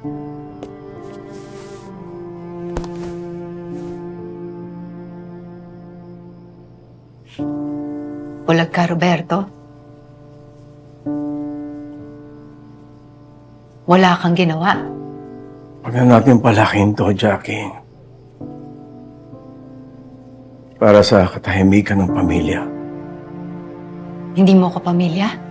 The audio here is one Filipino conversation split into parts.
Bulag ka, Roberto. Wala kang ginawa. Huwag na natin palakin to, Jackie. Para sa katahimikan ng pamilya. Hindi mo ko pamilya?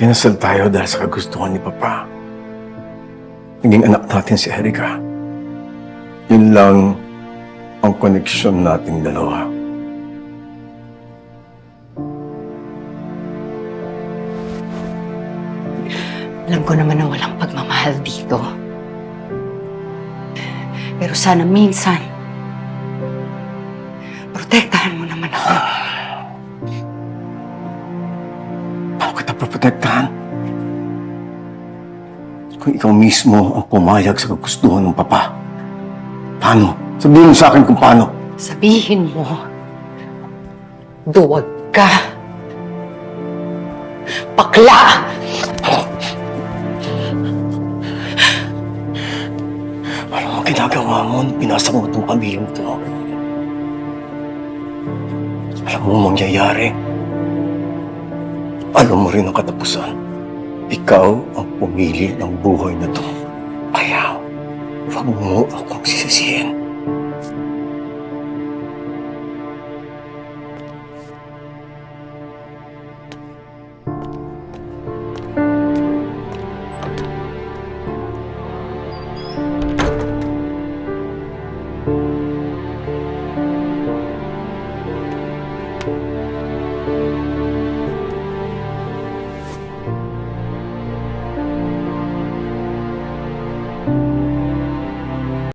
Kinasal tayo dahil sa kagustuhan ni Papa. Naging anak natin si Erika. Yun lang ang koneksyon nating dalawa. Alam ko naman na walang pagmamahal dito. Pero sana minsan, protektahan Paano kita protektahan? Kung ikaw mismo ang pumayag sa kagustuhan ng Papa. Paano? Sabihin mo sa akin kung paano. Sabihin mo, duwag ka. Bakla! Ano ang ginagawa mo nung pinasa mo itong pamilyang to? Alam mo ang mangyayari. Alam mo rin ang katapusan. Ikaw ang pumili ng buhay na to. Kaya, huwag mo akong sisisihin.